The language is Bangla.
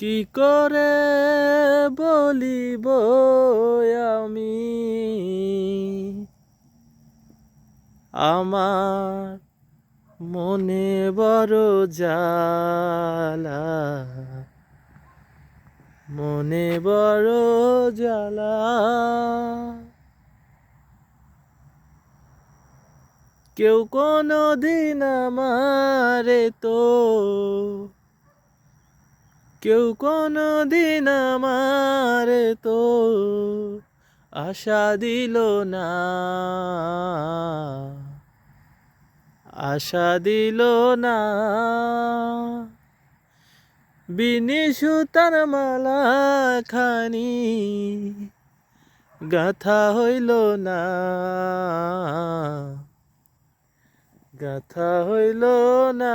কি করে বলিব আমি? আমার মনে বড় জ্বালা, মনে বড় জ্বালা। কেউ কোনো দিন আমারে তো কেউ কোনো দিন আমারে তো আশা দিল না। আশা দিল না। বিনি সুতার মালা খানি গাথা হইল না। গাথা হইল না।